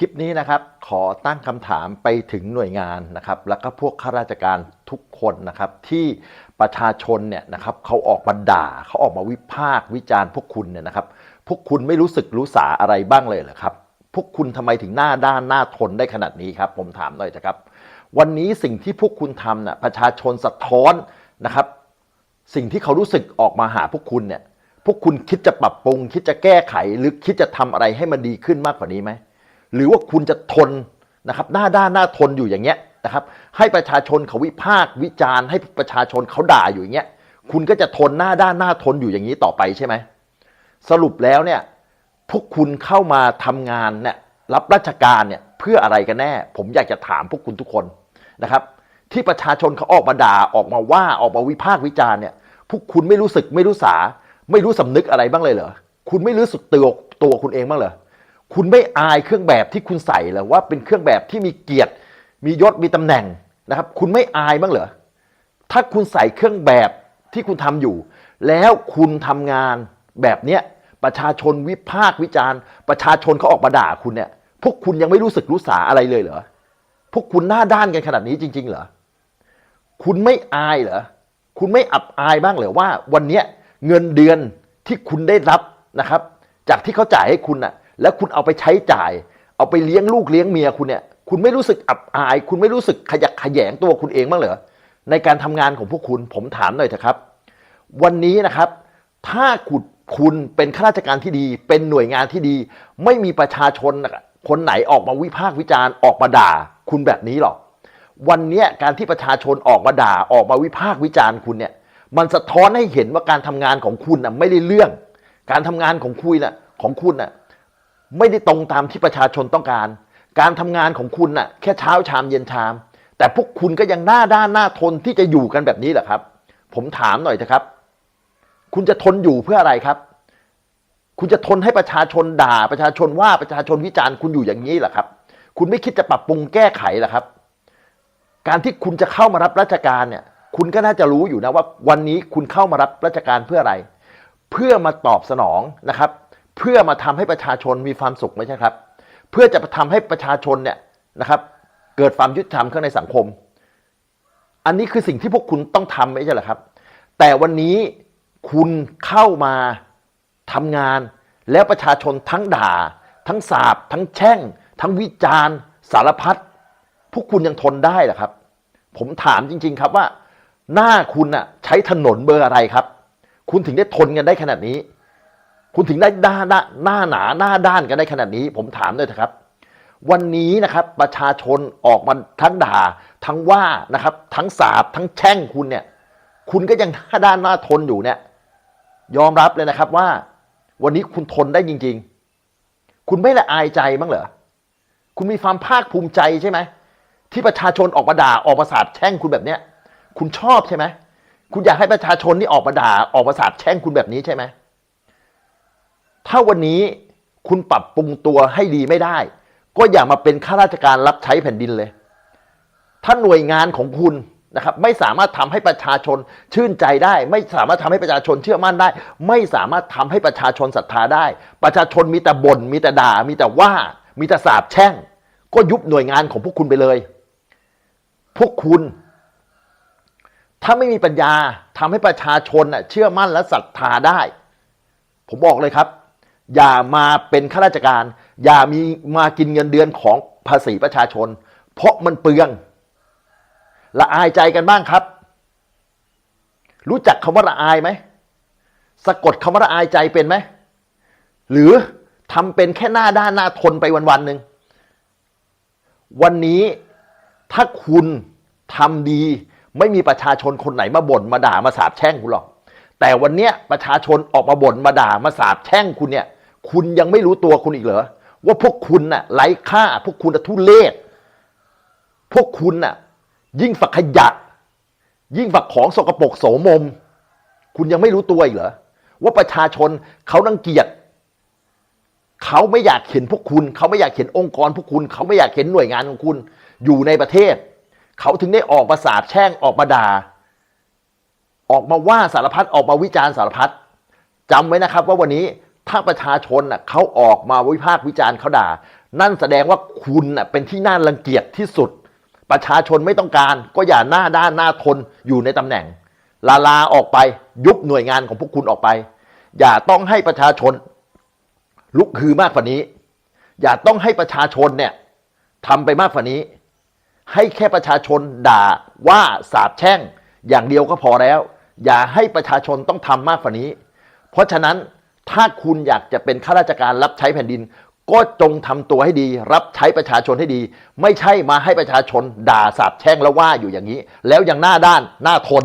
ลิปนี้นะครับขอตั้งคำถามไปถึงหน่วยงานนะครับแล้วก็พวกข้าราชการทุกคนนะครับที่ประชาชนเนี่ยนะครับเขาออกมาด่าเขาออกมาวิพากษ์วิจารณ์พวกคุณเนี่ยนะครับพวกคุณไม่รู้สึกรู้สาอะไรบ้างเลยเหรอครับพวกคุณทำไมถึงหน้าด้านหน้าทนได้ขนาดนี้ครับ ผมถามหน่อยนะครับ วันนี้สิ่งที่พวกคุณทำน่ะประชาชนสะท้อนนะครับ สิ่งที่เขารู้สึกออกมาหาพวกคุณเนี่ยพวกคุณคิดจะปรับปรุง คิดจะแก้ไขหรือคิดจะทำอะไรให้มันดีขึ้นมากกว่านี้ไหม หรือว่าคุณจะทนนะครับหน้าด้านหน้าทนอยู่อย่างเงี้ยนะครับ ให้ประชาชนเขาวิพากษ์วิจารณ์ ให้ประชาชนเขาด่าอยู่อย่างเงี้ยคุณก็จะทนหน้าด้านหน้าทนอยู่อย่างนี้ต่อไปใช่ไหมสรุปแล้วเนี่ยพวกคุณเข้ามาทำงานเนี่ยรับราชการเนี่ยเพื่ออะไรกันแน่ ผมอยากจะถามพวกคุณทุกคนนะครับ ที่ประชาชนเขาออกมาด่าออกมาว่าออกมาวิพากษ์วิจารณ์เนี่ยพวกคุณไม่รู้สึกไม่รู้สา ไม่รู้สำนึกอะไรบ้างเลยเหรอคุณไม่รู้สึกตัวตัวคุณเองบ้างเหรอ คุณไม่อายเครื่องแบบที่คุณใส่เหรอว่าเป็นเครื่องแบบที่มีเกียรติ มียศมีตำแหน่งนะครับ คุณไม่อายบ้างเหรอถ้าคุณใส่เครื่องแบบที่คุณทำอยู่ แล้วคุณทำงานแบบเนี้ยประชาชนวิพากษ์วิจารณ์ ประชาชนเขาออกมาด่าคุณเนี่ย พวกคุณยังไม่รู้สึกรู้สาอะไรเลยเหรอพวกคุณหน้าด้านกันขนาดนี้จริง ๆ เหรอคุณไม่อายเหรอคุณไม่อับอายบ้างเหรอว่า วันเนี้ยเงินเดือนที่คุณได้รับนะครับ จากที่เขาจ่ายให้คุณน่ะ แล้วคุณเอาไปใช้จ่าย เอาไปเลี้ยงลูกเลี้ยงเมียคุณเนี่ย คุณไม่รู้สึกอับอาย คุณไม่รู้สึกขยักขยแงตัวคุณเองบ้างเหรอในการทำงานของพวกคุณผมถามหน่อยเถอะครับ วันนี้นะครับ ถ้าคุณคุณเป็นข้าราชการที่ดี เป็นหน่วยงานที่ดี ไม่มีประชาชนคนไหนออกมาวิพากษ์วิจารณ์ออกมาด่า คุณแบบนี้หรอก วันนี้การที่ประชาชนออกมาด่าออกมาวิพากษ์วิจารณ์คุณเนี่ย มันสะท้อนให้เห็นว่าการทำงานของคุณน่ะไม่ได้เรื่อง การทำงานของคุณน่ะของคุณน่ะ ไม่ได้ตรงตามที่ประชาชนต้องการ การทำงานของคุณน่ะแค่เช้าชามเย็นชาม แต่พวกคุณก็ยังหน้าด้านหน้าทนที่จะอยู่กันแบบนี้แหละครับ ผมถามหน่อยเถอะครับ คุณจะทนอยู่เพื่ออะไรครับ คุณจะทนให้ประชาชนด่าประชาชนว่าประชาชนวิจารณ์คุณอยู่อย่างนี้เหรอครับ คุณไม่คิดจะปรับปรุงแก้ไขเหรอครับ การที่คุณจะเข้ามารับราชการเนี่ย คุณก็น่าจะรู้อยู่นะว่า วันนี้คุณเข้ามารับราชการเพื่ออะไร เพื่อมาตอบสนองนะครับ เพื่อมาทำให้ประชาชนมีความสุขไม่ใช่ครับ เพื่อจะทำให้ประชาชนเนี่ยนะครับ เกิดความยุติธรรมขึ้นในสังคม อันนี้คือสิ่งที่พวกคุณต้องทำไม่ใช่หรอครับ แต่วันนี้คุณเข้ามาทำงาน แล้วประชาชนทั้งด่า ทั้งสาบ ทั้งแช่ง ทั้งวิจารณ์ สารพัดพวกคุณยังทนได้หรอครับ ผมถามจริง ๆ ครับว่า หน้าคุณน่ะใช้ถนนเบอร์อะไรครับ คุณถึงได้ทนกันได้ขนาดนี้ คุณถึงได้ด้าหน้าหน้าหนาหน้าด้านกันได้ขนาดนี้ ผมถามเลยนะครับ วันนี้นะครับประชาชนออกมาทั้งด่า ทั้งว่านะครับ ทั้งสาบทั้งแช่งคุณเนี่ย คุณก็ยังหน้าด้านหน้าทนอยู่เนี่ย ยอมรับเลยนะครับว่า วันนี้คุณทนได้จริง ๆ คุณไม่ละอายใจบ้างเหรอคุณมีความภาคภูมิใจใช่ไหมที่ประชาชนออกมาด่าออกมาสาบแช่งคุณแบบเนี้ย คุณชอบใช่ไหมคุณอยากให้ประชาชนนี่ออกมาด่าออกมาสาบแช่งคุณแบบนี้ใช่ไหม ถ้าวันนี้คุณปรับปรุงตัวให้ดีไม่ได้ ก็อย่ามาเป็นข้าราชการรับใช้แผ่นดินเลย ถ้าหน่วยงานของคุณนะครับ ไม่สามารถทำให้ประชาชนชื่นใจได้ ไม่สามารถทำให้ประชาชนเชื่อมั่นได้ ไม่สามารถทำให้ประชาชนศรัทธาได้ ประชาชนมีแต่บน่นมีแต่ด่า มีแต่ว่า มีแต่สาบแช่ง ก็ยุบหน่วยงานของพวกคุณไปเลย พวกคุณ ถ้าไม่มีปัญญาทำให้ประชาชนเชื่อมั่นและศรัทธาได้ ผมบอกเลยครับ อย่ามาเป็นข้าราชการ อย่ามีมากินเงินเดือนของภาษีประชาชน เพราะมันเปลืองละอายใจกันบ้างครับ รู้จักคำว่าละอายไหมสะกดคำว่าละอายใจเป็นไหมหรือทำเป็นแค่หน้าด้านหน้าทนไปวันๆหนึ่งวันนี้ถ้าคุณทำดี ไม่มีประชาชนคนไหนมาบ่นมาด่ามาสาบแช่งคุณหรอกแต่วันเนี้ยประชาชนออกมาบ่นมาด่ามาสาบแช่งคุณเนี่ย คุณยังไม่รู้ตัวคุณอีกเหรอว่าพวกคุณน่ะไร้ค่า พวกคุณน่ะทุเลศพวกคุณน่ะ ยิ่งฝักขยะ ยิ่งฝักของสกปรกโสมม คุณยังไม่รู้ตัวอีกเหรอว่าประชาชนเขารังเกียจเขาไม่อยากเห็นพวกคุณ เขาไม่อยากเห็นองค์กรพวกคุณ เขาไม่อยากเห็นหน่วยงานของคุณ อยู่ในประเทศ เขาถึงได้ออกมาสาบแช่งออกมาด่าออกมาว่าสารพัดออกมาวิจารณ์สารพัดจำไว้นะครับว่าวันนี้ ถ้าประชาชนน่ะเขาออกมาวิพากษ์วิจารณ์เขาด่า นั่นแสดงว่าคุณน่ะเป็นที่น่ารังเกียจที่สุด ประชาชนไม่ต้องการก็อย่าหน้าด้านหน้าทนอยู่ในตำแหน่ง ลาลาออกไปยุบหน่วยงานของพวกคุณออกไป อย่าต้องให้ประชาชน ลุกฮือมากกว่านี้ อย่าต้องให้ประชาชนเนี่ยทำไปมากกว่านี้ ให้แค่ประชาชนด่าว่าสาบแช่ง อย่างเดียวก็พอแล้ว อย่าให้ประชาชนต้องทำมากกว่านี้ เพราะฉะนั้น ถ้าคุณอยากจะเป็นข้าราชการรับใช้แผ่นดิน ก็จงทำตัวให้ดี รับใช้ประชาชนให้ดี ไม่ใช่มาให้ประชาชนด่าสาบแช่งแล้วว่าอยู่อย่างนี้ แล้วยังหน้าด้านหน้าทน